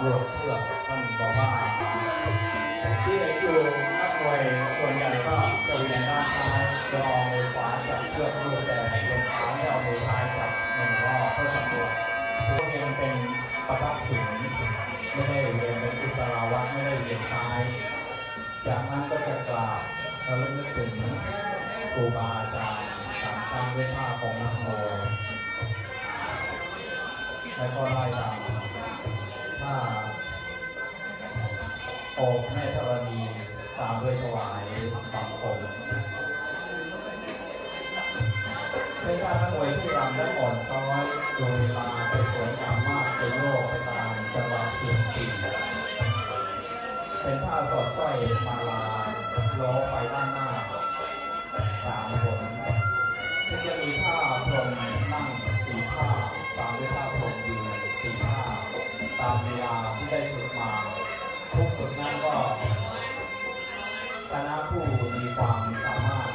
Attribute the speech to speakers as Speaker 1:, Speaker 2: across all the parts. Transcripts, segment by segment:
Speaker 1: ำรวจเพื่อกท่านบอกว่าที่อยู่นักมวยส่วนใหญ่ก็จะเวียนด้านซ้ายจะเอามือขวาจับเชือกมือแต่ลงขาไม่เอามือซ้ายจับหนึ่งรอบเพื่อสำรวจพวกเองเป็นประทับถึงไม่ได้เรียนเป็นอุตราวัดไม่ได้เรียนซ้าย จากนั้นก็จะกราบแล้วนึกถึงครูบาอาจารย์ตามตามด้วยท่าของนักมวยแล้วก็ไล่ตาม ถ้าโอบแม่ธรณีตามด้วยถวายบังคมเป็นการนักมวยที่รำและอ่อนช้อยโดูเวลาเป็นสวยงามมากจะโยกไปตามจังหวะเสียงปีเป็นท่าสอดสร้อยมาลาล้อไปด้านหน้าสามผลที่จะมีท่าพรมนั่งสีท่าตามด้วยท่าพรมยืนสีท่า ตามเวลาที่ได้ฝึกมาทุกคนนั้นก็คณะผู้มีความสามารถ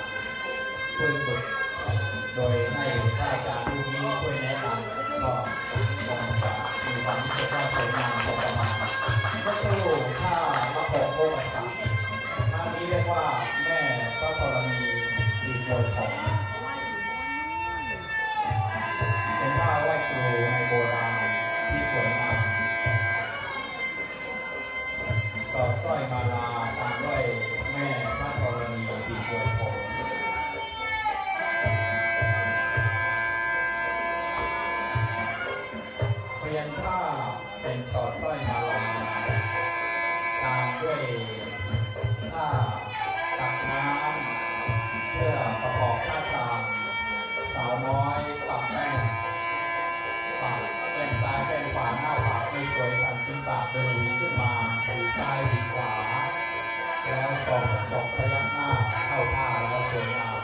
Speaker 1: ช่วยฝึกโดยให้ข้าราชการผู้นี้ช่วยแนะนำก็คงจะมีความที่จะสวยงามพอประมาณก็ตู้ถ้าพระโขกโลกศับ ร้อยมาลาตามด้วยแม่พระธรณีดีโดยผมเปลี่ยนท่าเป็นต่อสร้อยมาลาตามด้วยท่าตักน้ำเพื่อประกอบท่าทางสาวน้อยตักแม่ ไม่สวยสันติปากเดินขึ้นมาถือซ้ายถือขวา แล้วสอกตอกพยักหน้าเข้าท่าแล้วสวยงาม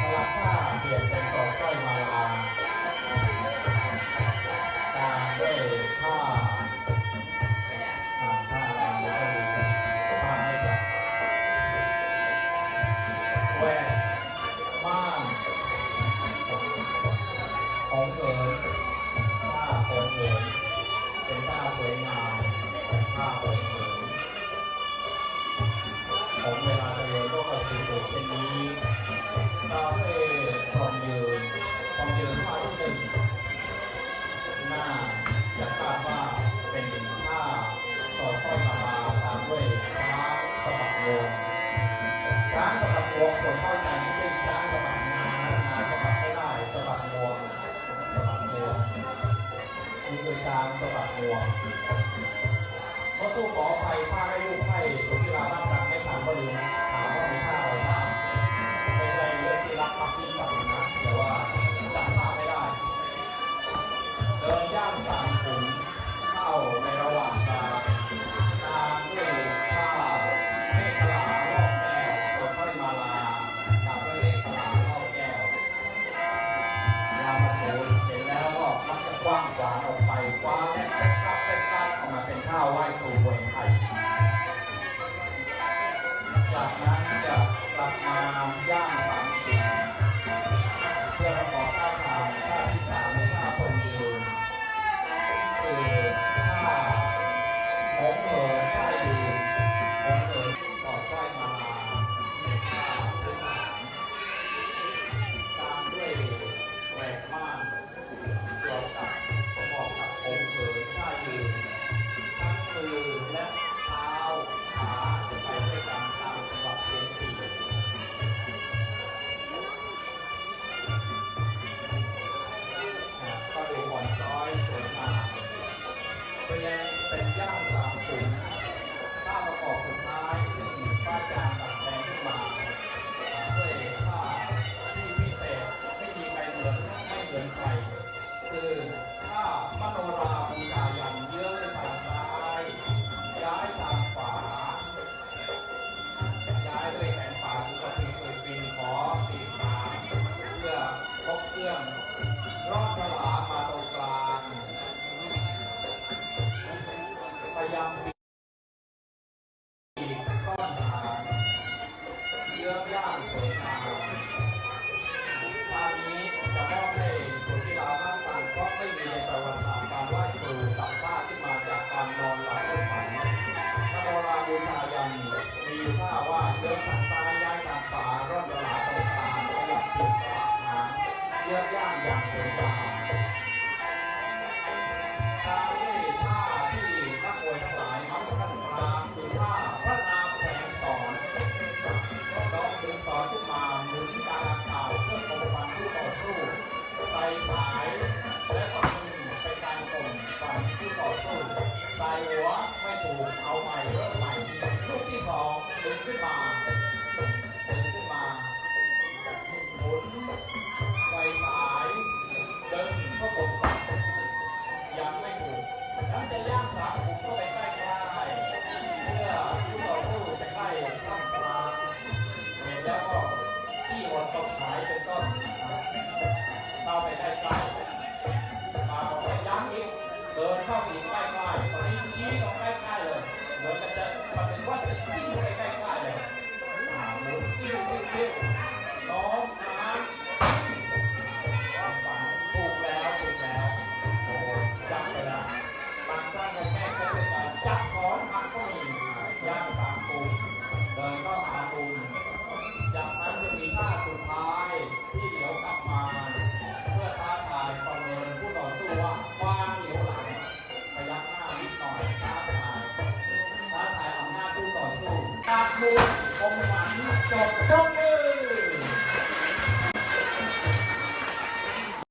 Speaker 1: สลับท่าเปลี่ยนเป็นต่อสร้อยมาลา ท่าของเขินผมเวลาจะเรียนก็คือสูตรเช่นนี้คาเฟ่ความยืนความยืนท่าที่หนึ่งหน้าจะทราบว่าเป็นท่าต่อข้อยมาตามด้วยช้างสะบัดงวงช้างสะบัดงวงคนเข้าใจไม่ใช่ช้างสะบัดงานงานสะบัดไม่ได้สะบัดงวงสะบัดงวงนี่คือช้างสะบัดงวง ก็ตู้ขออภัยถ้าให้ลูกให้างขวางออกไปคว้าแลกแป๊กซัดแป๊กซัดออกมาเป็นท่าไหว้ครูบนไทย จากนั้นจะกลับมาย่างสามสิบ about ข้าไปอยู่ใกล้ๆตอนนี้ชี้ตรงใกล้ๆเลยเหมือนกันจะปฏิวัติที่ใกล้ๆเลยถามเลยที่อยู่ใกล้ๆ จบครบ